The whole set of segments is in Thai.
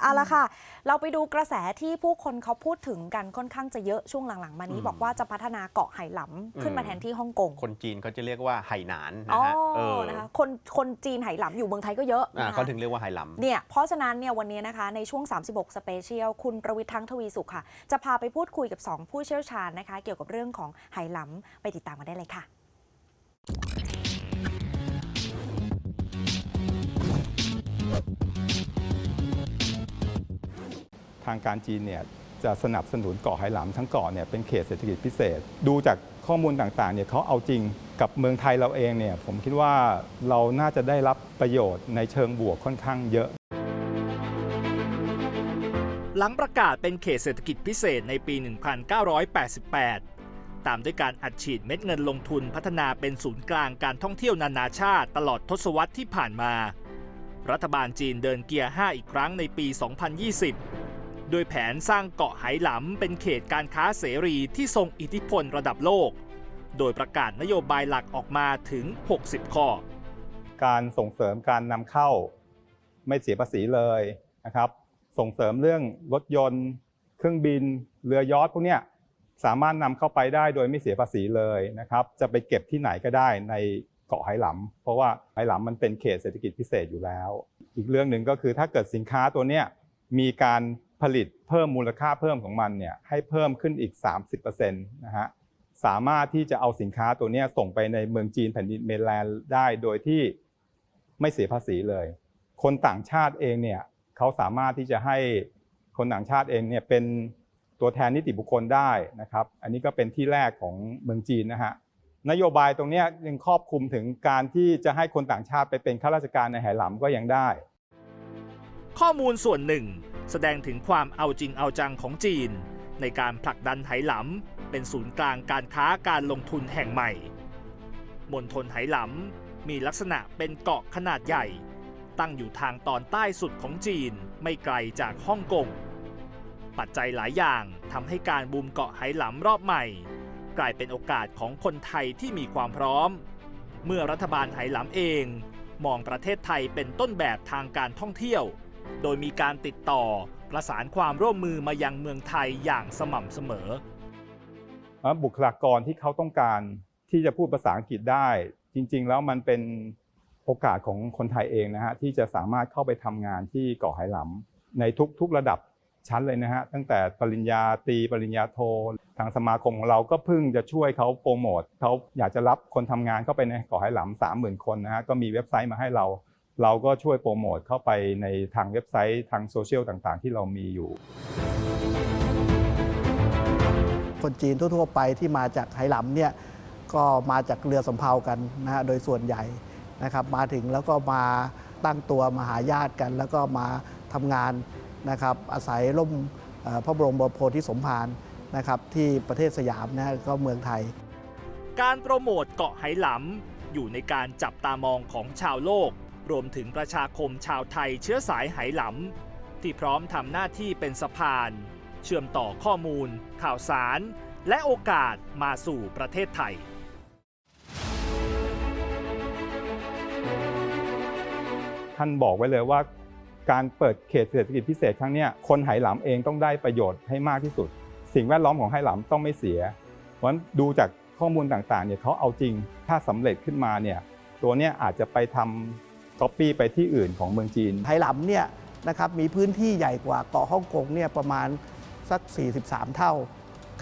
เอาละค่ะ เราไปดูกระแสที่ผู้คนเขาพูดถึงกันค่อนข้างจะเยอะช่วงหลังๆ มานี้อืมบอกว่าจะพัฒนาเกาะไหหลำขึ้นมาอืมแทนที่ฮ่องกง คนจีนเขาจะเรียกว่าไหหนานอ๋นะอฮะเออนะคะคนคนจีนไหหลำอยู่เมืองไทยก็เยอะอ่านะคะเขาถึงเรียกว่าไหหลำเนี่ยเพราะฉะนั้นเนี่ยวันนี้นะคะในช่วง 36 สเปเชียลคุณประวิทย์ทั้งทวีสุขค่ะ จะพาไปพูดคุยกับ 2 ผู้เชี่ยวชาญนะคะ เกี่ยวกับเรื่องของไหหลำไปติดตามกันได้เลยค่ะ ทางการจีนเนี่ยจะสนับสนุนเกาะไหหลำทั้งเกาะเนี่ยเป็นเขตเศรษฐกิจพิเศษ ดูจากข้อมูลต่างๆเนี่ยเขาเอาจริงกับเมืองไทยเราเองเนี่ยผมคิดว่าเราน่าจะได้รับประโยชน์ในเชิงบวกค่อนข้างเยอะ หลังประกาศเป็นเขตเศรษฐกิจพิเศษในปี 1988 ตามด้วยการอัดฉีดเม็ดเงินลงทุนพัฒนาเป็นศูนย์กลางการท่องเที่ยวนานาชาติตลอดทศวรรษที่ผ่านมา รัฐบาลจีนเดินเกียร์ 5 อีกครั้งในปี 2020 โดยแผนสร้างเกาะไหหลำเป็นเขตการค้าเสรีที่ทรงอิทธิพลระดับโลก โดยประกาศนโยบายหลักออกมาถึง 60 ข้อ การส่งเสริมการนำเข้าไม่เสียภาษีเลยนะครับ ส่งเสริมเรื่องรถยนต์ เครื่องบิน เรือยอชต์พวกเนี้ยสามารถนำเข้าไปได้โดยไม่เสียภาษีเลยนะครับ จะไปเก็บที่ไหนก็ได้ในเกาะไหหลำเพราะว่าไหหลำมันเป็นเขตเศรษฐกิจพิเศษอยู่แล้ว อีกเรื่องหนึ่งก็คือถ้าเกิดสินค้าตัวเนี้ยมีการ ผลิตเพิ่มมูลค่าเพิ่มของมันเนี่ยให้เพิ่มขึ้นอีก 30%นะฮะสามารถที่จะเอาสินค้าตัวนี้ส่งไปในเมืองจีนแผ่นดินเมนแลนด์ได้โดยที่ไม่เสียภาษีเลย คนต่างชาติเองเนี่ยเขาสามารถที่จะให้คนต่างชาติเองเนี่ยเป็นตัวแทนนิติบุคคลได้นะครับ อันนี้ก็เป็นที่แรกของเมืองจีนนะฮะนโยบายตรงนี้ยยังครอบคลุมถึงการที่จะให้คนต่างชาติไปเป็นข้าราชการในไหหลำก็ยังได้ ข้อมูลส่วนหนึ่ง แสดงถึงความเอาจริงเอาจังของจีน ในการผลักดันไหหลำเป็นศูนย์กลางการค้าการลงทุนแห่งใหม่มณฑลไหหลำมีลักษณะเป็นเกาะขนาดใหญ่ ตั้งอยู่ทางตอนใต้สุดของจีนไม่ไกลจากฮ่องกงปัจจัยหลายอย่างทำให้การบูมเกาะไหหลำรอบใหม่ กลายเป็นโอกาสของคนไทยที่มีความพร้อม เมื่อรัฐบาลไหหลำเอง มองประเทศไทยเป็นต้นแบบทางการท่องเที่ยว โดยมีการติดต่อประสานความร่วมมือมายังเมืองไทยอย่างสม่ำเสมอ บุคลากรที่เขาต้องการที่จะพูดภาษาอังกฤษได้ จริง ๆ แล้วมันเป็นโอกาสของคนไทยเองนะฮะที่จะสามารถเข้าไปทำงานที่เกาะไหหลำในทุกๆระดับชั้นเลยนะฮะตั้งแต่ปริญญาตรีปริญญาโท ทางสมาคมของเราก็เพิ่งจะช่วยเขาโปรโมทเขาอยากจะรับคนทำงานเข้าไปในเกาะไหหลำสามหมื่นคนนะฮะก็มีเว็บไซต์มาให้เรา เราก็ช่วยโปรโมทเข้าไปในทางเว็บไซต์ทางโซเชียลต่างๆ ที่เรามีอยู่ คนจีนทั่วๆไปที่มาจากไหหลำเนี่ยก็มาจากเรือสำเภากันนะฮะโดยส่วนใหญ่นะครับมาถึงแล้วก็มาตั้งตัวมาหาญาติกัน แล้วก็มาทำงานนะครับอาศัยร่มเอ่อพระบรมโพธิสมภารนะครับที่ประเทศสยามนะฮะก็เมืองไทย การโปรโมทเกาะไหหลำอยู่ในการจับตามองของชาวโลก รวมถึงประชาคมชาวไทยเชื้อสายไหหลำ ที่พร้อมทำหน้าที่เป็นสะพาน เชื่อมต่อข้อมูล ข่าวสาร และโอกาสมาสู่ประเทศไทยท่านบอกไว้เลยว่าการเปิดเขตเศรษฐกิจพิเศษครั้งนี้คนไหหลำเองต้องได้ประโยชน์ให้มากที่สุด สิ่งแวดล้อมของไหหลำต้องไม่เสีย เพราะฉะนั้นดูจากข้อมูลต่างๆเนี่ยเขาเอาจริงถ้าสำเร็จขึ้นมาเนี่ยตัวเนี้ยอาจจะไปทำ ก๊อปปี้ไปที่อื่นของเมืองจีนไหหลำเนี่ยนะครับมีพื้นที่ใหญ่กว่าเกาะฮ่องกงเนี่ยประมาณสัก 43 เท่า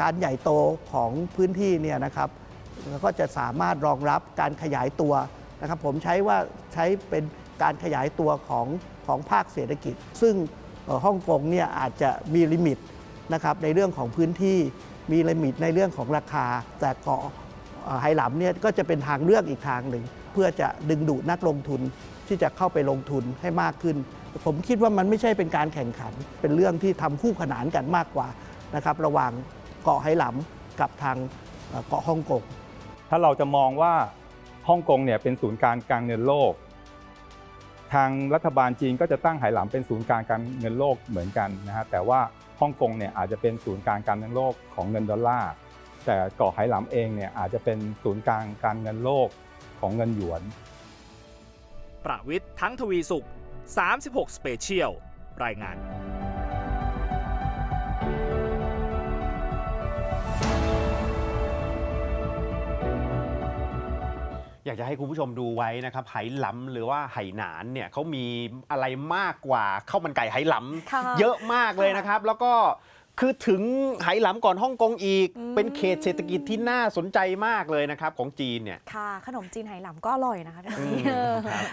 การใหญ่โตของพื้นที่เนี่ยนะครับก็จะสามารถรองรับการขยายตัวนะครับผมใช้ว่าใช้เป็นการขยายตัวของของภาคเศรษฐกิจ ซึ่งฮ่องกงเนี่ยอาจจะมีลิมิตนะครับในเรื่องของพื้นที่มีลิมิตในเรื่องของราคา แต่เกาะไหหลำเนี่ยก็จะเป็นทางเลือกอีกทางหนึ่ง เพื่อจะดึงดูดนักลงทุนที่จะเข้าไปลงทุนให้มากขึ้น ผมคิดว่ามันไม่ใช่เป็นการแข่งขัน เป็นเรื่องที่ทำคู่ขนานกันมากกว่านะครับระหว่างเกาะไหหลำกับทางเกาะฮ่องกงถ้าเราจะมองว่าฮ่องกงเนี่ยเป็นศูนย์กลางการเงินโลก ทางรัฐบาลจีนก็จะตั้งไหหลำเป็นศูนย์กลางการเงินโลกเหมือนกันนะฮะแต่ว่าฮ่องกงเนี่ยอาจจะเป็นศูนย์กลางการเงินโลกของเงินดอลลาร์แต่เกาะไหหลำเองเนี่ยอาจจะเป็นศูนย์กลางการเงินโลก ของเงินหยวน ประวิทย์ทั้งทวีสุข 36 สเปเชียล รายงานอยากจะให้คุณผู้ชมดูไว้นะครับไหหลำหรือว่าไหหนานเนี่ยเขามีอะไรมากกว่าข้าวมันไก่ไหหลค่ะำเยอะมากเลยนะครับ แล้วก็ คือถึงไหหลำก่อนฮ่องกงอีกอืมเป็นเขตเศรษฐกิจที่น่าสนใจมากเลยนะครับของจีนเนี่ย ค่ะ ขนมจีนไหหลำก็อร่อยนะคะพี่อืมเออ